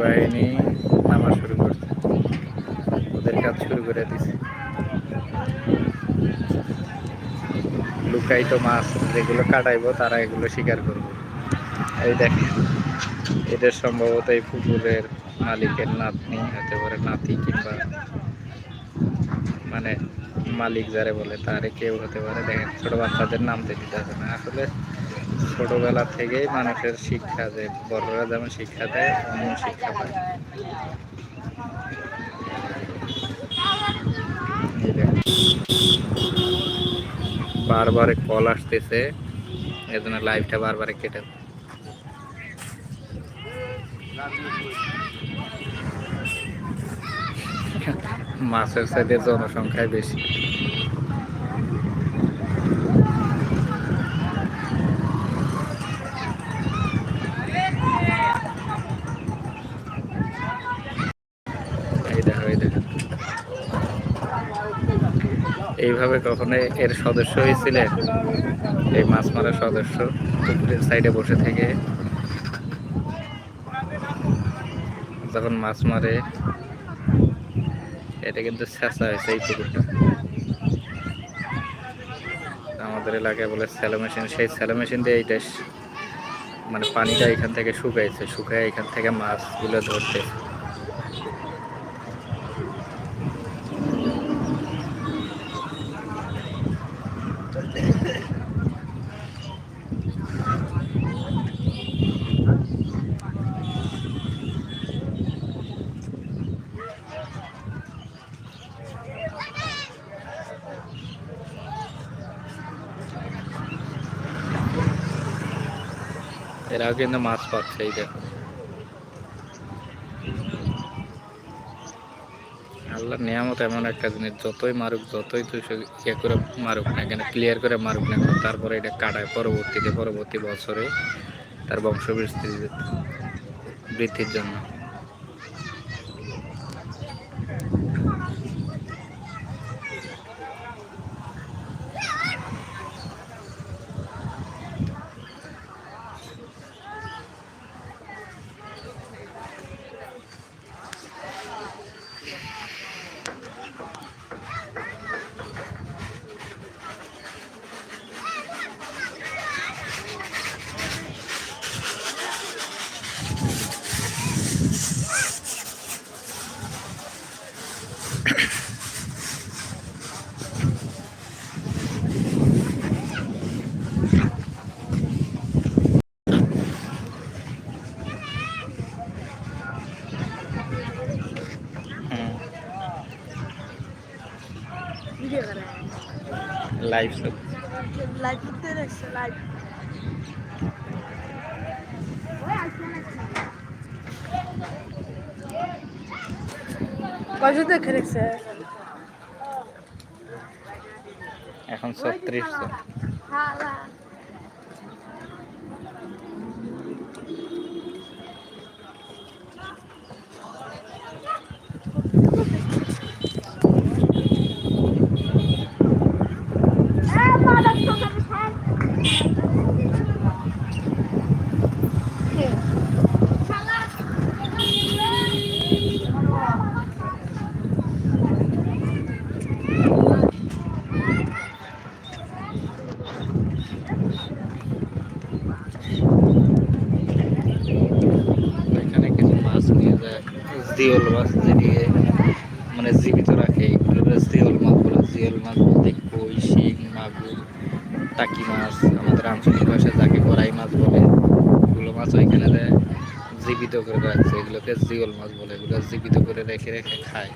বাহিনী নামা শুরু করছে। ওদের কাজ শুরু করে দিছে। লুকায়িত মাছ যেগুলো কাটাইবো, তারা এগুলো শিকার করবে। এই দেখেন, এদের সম্ভবত এই পুকুরের মালিকের নাতনি, হতে পারে নাতি কিংবা মানে মালিক যারে বলে, তারে কেউ হতে পারে, দেখেন ছোট বাচ্চাদের নাম দিতে হবে না। আসলে ছোটবেলা থেকেই মানুষের শিক্ষা দেয় বড়রা যেমন শিক্ষা দেয় এমন শিক্ষা পায়। এই বারবার কল আসতেছে, এজন্য লাইভটা বারবার কেটে মাছের সাইডে জনসংখ্যায় বেশি এই দেখো এই দেখো এইভাবে কখনো এর সদস্য হয়েছিলেন এই মাছ মারার সদস্য পুকুরের সাইডে বসে থেকে? যখন মাছ মারে, এটা কিন্তু ছেঁচা হয়েছে এই পুকুরটা। আমাদের এলাকায় বলে স্যালো মেশিন সেই স্যালো মেশিন দিয়ে এইটা মানে পানিটা এখান থেকে শুকাইছে শুকায় এখান থেকে মাছগুলো ধরতে এরাও কিন্তু মাছ পাচ্ছে এই দেখো। আল্লাহ নিয়ামত এমন একটা জিনিস, যতই মারুক, যতই তুই ইয়ে করে মারুক না কেন ক্লিয়ার করে মারুক না কেন, তারপরে এটা কাটায়। পরবর্তীতে, পরবর্তী বছরে তার বংশ বৃদ্ধির জন্য। ভিডিও করে। লাইভ লাইভ করতে রাখছে লাইভ কত দেখে রেখেছে এখন ছত্রিশশো এখানে কিছু মাছ নিয়ে যায় জিওল মাছ যেটি মানে জীবিত রাখে, এগুলো জিওল মাছ বলে। জিওল মাছ বলতে কই, শিং, মাগুর, টাকি মাছ, আমাদের আঞ্চলিক ভাষায় যাকে গড়াই মাছ বলে, এগুলো মাছ ওইখানে জীবিত করে রাখছে, এগুলোকে জিওল মাছ বলে। এগুলো জীবিত করে রেখে রেখে খায়।